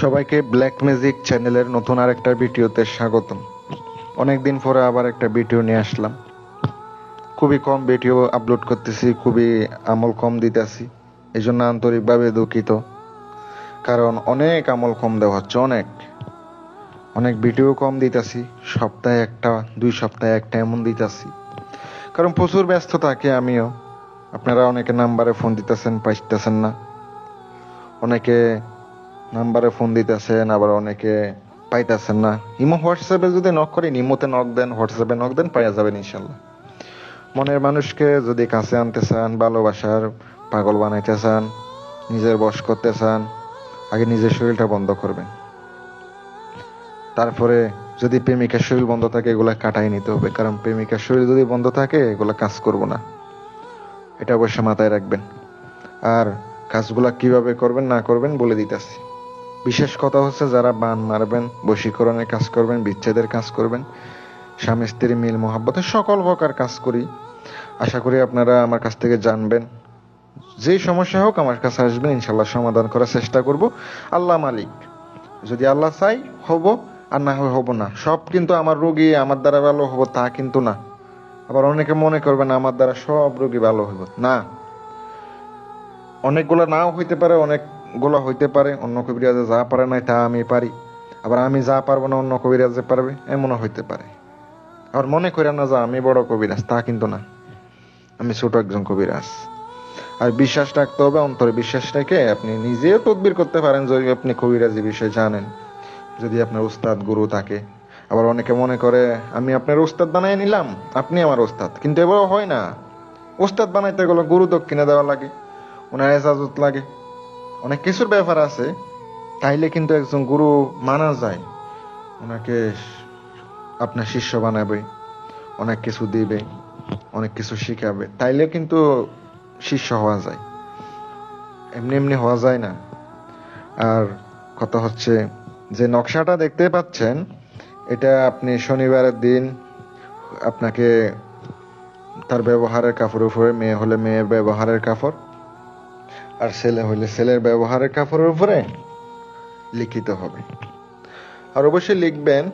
সবাইকে black magic চ্যানেলের নতুন আরেকটা ভিডিওতে স্বাগতম। অনেকদিন পরে আবার একটা ভিডিও নিয়ে আসলাম। খুবই কম ভিডিও আপলোড করতেছি, খুবই আমল কম দিতেছি এই জন্য আন্তরিকভাবে দুঃখিত। কারণ অনেক আমল কম দেওয়া হচ্ছে, অনেক। অনেক ভিডিও কম দিতেছি, সপ্তাহে একটা, দুই সপ্তাহে একটা এমন দিতেছি। কারণ প্রচুর ব্যস্ত থাকে আমিও। আপনারা অনেকে নাম্বারে ফোন দিতেছেন, পাইতেছেন না। অনেকে নাম্বারে ফোন দিতেছেন, আবার অনেকে পাইতেছেন না। ইমো হোয়াটসঅ্যাপে যদি নক করেন, ইমোতে নক দেন, হোয়াটসঅ্যাপে নক দেন, পাইয়া যাবেন ইনশাল্লাহ। মনের মানুষকে যদি কাছে আনতে চান, ভালোবাসার পাগল বানাইতে চান, নিজের বশ করতে চান, আগে নিজের শরীরটা বন্ধ করবেন। তারপরে যদি প্রেমিকার শরীর বন্ধ থাকে, এগুলা কাটাই নিতে হবে। কারণ প্রেমিকার শরীর যদি বন্ধ থাকে, এগুলা কাজ করব না। এটা অবশ্যই মাথায় রাখবেন। আর কাজগুলা কীভাবে করবেন, না করবেন, বলে দিতেছি। বিশেষ কথা হচ্ছে যারা বান মারবেন, বশীকরণের কাজ করবেন, বিচ্ছেদের কাজ করবেন, স্বামী, স্ত্রী, মিল মহাব্বতের সকল প্রকার কাজ করি। আশা করি আপনারা আমার কাছ থেকে জানবেন। যে সমস্যা হোক আমার কাছে আসবেন ইনশাল্লাহ সমাধান করার চেষ্টা করব। আল্লাহ মালিক, যদি আল্লাহ চাই, হব, আর না হব না। সব কিন্তু আমার রোগী, আমার দ্বারা ভালো হব, তা কিন্তু না। আবার অনেকে মনে করবেন, আমার দ্বারা সব রোগী ভালো হইব। না। অনেকগুলো নাও হইতে পারে অনেকগুলো হইতে পারে, অন্য কবিরাজে যা পারে নাই তা আমি পারি। আবার আমি যা পারব না, অন্য কবিরাজে পারবে, এমনও হইতে পারে। আর মনে করেন না যে আমি বড় কবিরাজ, তা কিন্তু না। আমি ছোট একজন কবিরাজ। আর বিশ্বাস রাখতে হবে, অন্তরে বিশ্বাস রেখে আপনি নিজেও তদবির করতে পারেন, যদি আপনি কবিরাজি বিষয়ে জানেন। যদি আপনার উস্তাদ গুরু থাকে। আবার অনেকে মনে করে, আমি আপনার উস্তাদ বানাই নিলাম, আপনি আমার উস্তাদ কিন্তু এবারও হয় না। উস্তাদ বানাইতে গেলে গুরু দক্ষিণে দেওয়া লাগে, ওনার এজাজত লাগে। অনেক কিছুর ব্যাপার আছে, তাইলে কিন্তু একজন গুরু মানা যায়। ওনাকে আপনার শিষ্য বানাবে, অনেক কিছু দিবে, অনেক কিছু শিখাবে। তাইলে কিন্তু শিষ্য হওয়া যায়। এমনি এমনি হওয়া যায় না। আর কথা হচ্ছে যে নকশাটা দেখতে পাচ্ছেন, এটা আপনি শনিবারের দিন আপনাকে তার ব্যবহারের কাপড়ের উপরে মেয়ে হলে মেয়ের ব্যবহারের কাপড় আর ছেলে হইলে ছেলের ব্যবহারের কাপড়ের উপরে লিখিত হবে। আর অবশ্যই লিখবেন,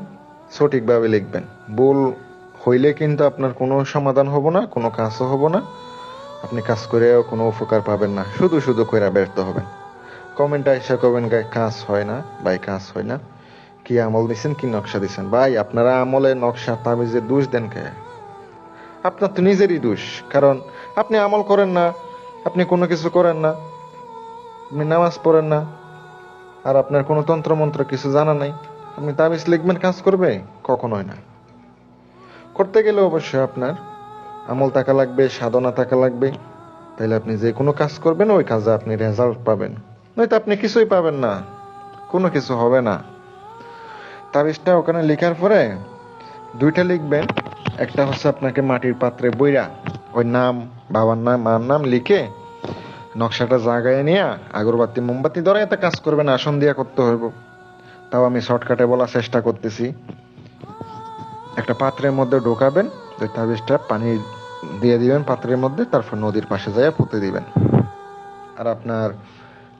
সঠিকভাবে লিখবেন। ভুল হইলে কিন্তু আপনার কোনো সমাধান হব না, কোনো কাজও হব না। আপনি কাজ করেও কোনো উপকার পাবেন না। শুধু শুধু করে ব্যর্থ হবেন। কমেন্টে এসে করবেন গায়ে কাজ হয় না। ভাই, কাজ হয় না। কি আমল দিছেন, কি নকশা দিচ্ছেন ভাই, আপনারা আমলে নকশা তাবিজের দোষ দেন কে? আপনার তো নিজেরই দোষ। কারণ আপনি আমল করেন না, আপনি কোনো কিছু করেন না। আপনি নামাজ পড়েন না। আর আপনার কোনো তন্ত্র মন্ত্র কিছু জানা নাই। আপনি তাবিজ লিখবেন, কাজ করবে? কখনোই না। করতে গেলে অবশ্যই আপনার আমল থাকা লাগবে, সাধনা থাকা লাগবে। তাহলে আপনি যে কোনো কাজ করবেন, ওই কাজে আপনি রেজাল্ট পাবেন। নয়তো আপনি কিছুই পাবেন না। কোনো কিছু হবে না। তাবিজটা ওখানে লেখার পরে দুইটা লিখবেন। একটা হচ্ছে আপনাকে মাটির পাত্রে বইরা, ওই নাম, বাবার নাম, মার নাম লিখে নকশাটা জাগায় নিয়ে আগরবাতি, মোমবাতি ধরে এত কাজ করবেন আসন দিয়া করতে হইব। তাও আমি শর্টকাটে বলার চেষ্টা করতেছি। একটা পাত্রের মধ্যে ঢোকাবেন ওই তাবিজটা পানি দিয়ে দিবেন পাত্রের মধ্যে, তারপর নদীর পাশে যায় পুঁতে দিবেন। আর আপনার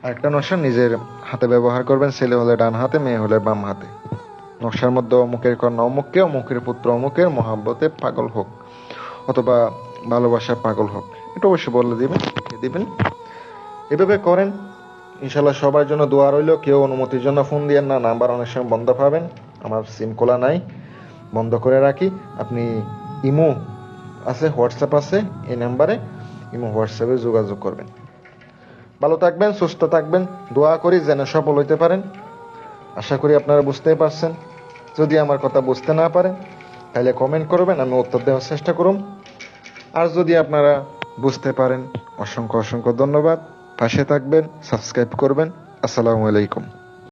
আরেকটা নকশা নিজের হাতে ব্যবহার করবেন, ছেলে হলে ডান হাতে, মেয়ে হলে বাম হাতে। নকশার মধ্যে অমুকের কন্যা অমুককে, অমুকের পুত্র, অমুকের মহাব্বতে পাগল হোক, অথবা ভালোবাসা পাগল হোক। এটা অবশ্যই বলে দিবেন দিবেন। এভাবে করেন? ইনশাল্লাহ সবার জন্য দোয়া রইল। কেউ অনুমতির জন্য ফোন দিয়েন না, নাম্বার অনেক সময় বন্ধ পাবেন। আমার সিম খোলা নাই, বন্ধ করে রাখি। আপনি ইমো আছে, হোয়াটসঅ্যাপ আছে, এই নাম্বারে ইমো, হোয়াটসঅ্যাপে যোগাযোগ করবেন। ভালো থাকবেন, সুস্থ থাকবেন। দোয়া করি যেন সফল হইতে পারেন। আশা করি আপনারা বুঝতেই পারছেন। যদি আমার কথা বুঝতে না পারেন, তাহলে কমেন্ট করবেন, আমি উত্তর দেওয়ার চেষ্টা করুন। আর যদি আপনারা বুঝতে পারেন, অসংখ্য অসংখ্য ধন্যবাদ। পাশে থাকবেন সাবস্ক্রাইব করবেন। আসসালামু আলাইকুম।